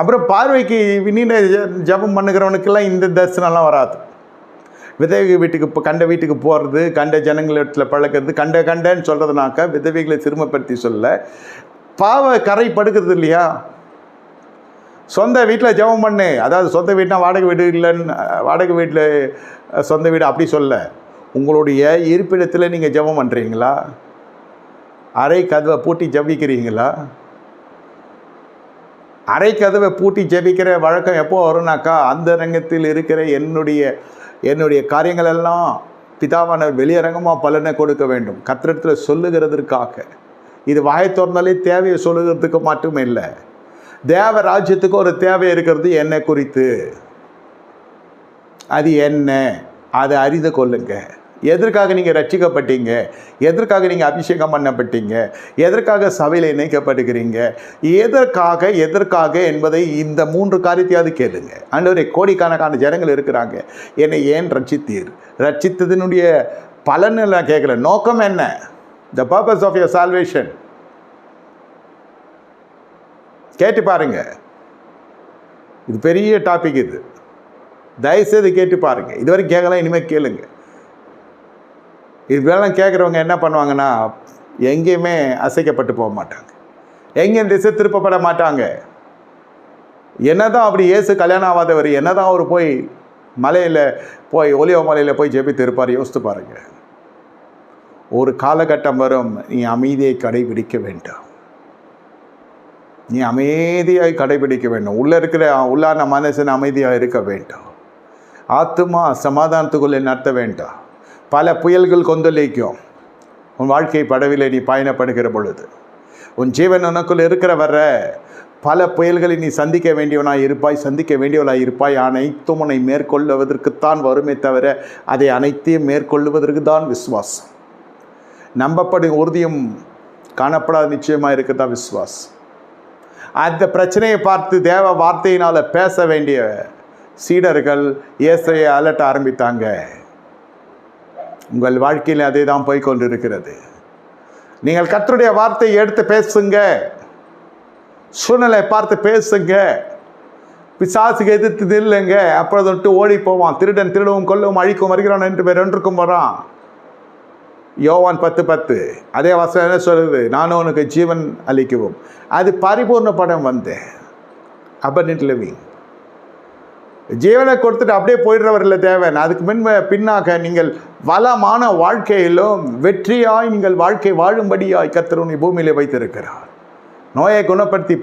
அப்புறம் பார்வைக்கு நீண்ட ஜபம் பண்ணுகிறவனுக்கெல்லாம் இந்த தரிசனம்லாம் வராது. விதவை வீட்டுக்கு இப்போ கண்ட வீட்டுக்கு போகிறது கண்ட ஜனங்களிடத்தில் பழக்கிறது கண்ட கண்டன்னு சொல்கிறதுனாக்கா விதவைகளை சிறுமப்படுத்தி சொல்ல பாவ கரை படுக்கிறது இல்லையா? சொந்த வீட்டில் ஜெபம் பண்ணு. அதாவது சொந்த வீடுனா வாடகை வீடு இல்லைன்னு வாடகை வீட்டில் சொந்த வீடு அப்படி சொல்ல. உங்களுடைய இருப்பிடத்தில் நீங்கள் ஜெபம் பண்ணுறீங்களா அரை கதவை பூட்டி ஜபிக்கிறீங்களா? அறை கதவை பூட்டி ஜெபிக்கிற வழக்கம் எப்போ வரும்னாக்கா அந்த ரங்கத்தில் இருக்கிற என்னுடைய என்னுடைய காரியங்கள் எல்லாம் பிதாவானவர் வெளியரங்கமாக பலனை கொடுக்க வேண்டும். கத்திரத்தில் சொல்லுகிறதற்காக. இது வாயை திறந்தாலே தேவையை சொல்லுகிறதுக்கு மட்டும் இல்லை. தேவ ராஜ்யத்துக்கு ஒரு தேவை இருக்கிறது என்ன குறித்து. அது என்ன? அதை அறிந்து கொள்ளுங்கள் எதற்காக நீங்கள் ரட்சிக்கப்பட்டீங்க? எதற்காக நீங்கள் அபிஷேகம் பண்ணப்பட்டீங்க? எதற்காக சபையில் இணைக்கப்படுகிறீங்க எதற்காக எதற்காக என்பதை இந்த மூன்று காரியத்தையாவது கேளுங்க. ஆண்டவரே கோடிக்கணக்கான ஜனங்கள் இருக்கிறாங்க. என்னை ஏன் ரட்சித்தீர்? ரட்சித்ததினுடைய பலன் நான் கேட்கல. நோக்கம் என்ன? The purpose of your salvation கேட்டு பாருங்க. இது பெரிய டாபிக் இது. தயவுசெய்து கேட்டு பாருங்க. இதுவரைக்கும் கேட்கலாம் இனிமேல் கேளுங்க. இதெல்லாம் கேட்குறவங்க என்ன பண்ணுவாங்கன்னா எங்கேயுமே அசைக்கப்பட்டு போக மாட்டாங்க. எங்கேயும் திசை திருப்பப்பட மாட்டாங்க. என்ன தான் அப்படி ஏசு கல்யாணம் ஆகாதவர் என்னதான் அவர் போய் மலையில் போய் ஒலிவ மலையில் போய் ஜெபித்து இருப்பார் யோசித்து பாருங்க. ஒரு காலகட்டம் வரும் நீ அமைதியை கடைபிடிக்க வேண்டாம். நீ அமைதியாக கடைபிடிக்க வேண்டும். உள்ளே இருக்கிற உள்ளான மனசன் அமைதியாக இருக்க வேண்டும். ஆத்துமா சமாதானத்துக்குள்ளே நடத்த வேண்டாம். பல புயல்கள் கொந்தளிக்கும். உன் வாழ்க்கை படவில்லை நீ பயணப்படுகிற பொழுது. உன் ஜீவன் உனக்குள் இருக்கிற வர பல புயல்களை நீ சந்திக்க வேண்டியவனாய் இருப்பாய் சந்திக்க வேண்டியவனாய் இருப்பாய். அனைத்தும் உன்னை மேற்கொள்வதற்குத்தான் வருமே தவிர அதை அனைத்தையும் மேற்கொள்வதற்கு தான் விஸ்வாசம் நம்பப்படும் உறுதியும் காணப்படாத நிச்சயமாக இருக்கதான் விஸ்வாஸ் அந்த பிரச்சனையை பார்த்து தேவ வார்த்தையினால் பேச வேண்டிய சீடர்கள் இயேசையை அலட்ட ஆரம்பித்தாங்க. உங்கள் வாழ்க்கையில் அதே தான் போய்கொண்டிருக்கிறது நீங்கள் கத்தருடைய வார்த்தையை எடுத்து பேசுங்க. சூழ்நிலை பார்த்து பேசுங்க. பிசாசுக்கு எதிர்த்து நில்லுங்க. அப்பொழுது விட்டு ஓடி போவான் திருடன் திருடவும் கொல்லவும் அழிக்கும் வருகிறான் என்று பேர் ஒன்றுக்கும் வரான். யோவான் பத்து பத்து. அதே வசனம் என்ன சொல்லுது? நானும் உனக்கு ஜீவன் அளிக்கவும். அது பரிபூர்ண படம் வந்தேன். அபர்னட் லிவிங் ஜீவனை கொடுத்துட்டு அப்படியே போயிடுறவர் தேவை தேவன். அதுக்கு முன் பின்னாக நீங்கள் வளமான வாழ்க்கையிலும் வெற்றியாய் நீங்கள் வாழ்க்கை வாழும்படியாய் கத்தர் உன்னை பூமியிலே வைத்திருக்கிறார். நோயை குணப்படுத்தி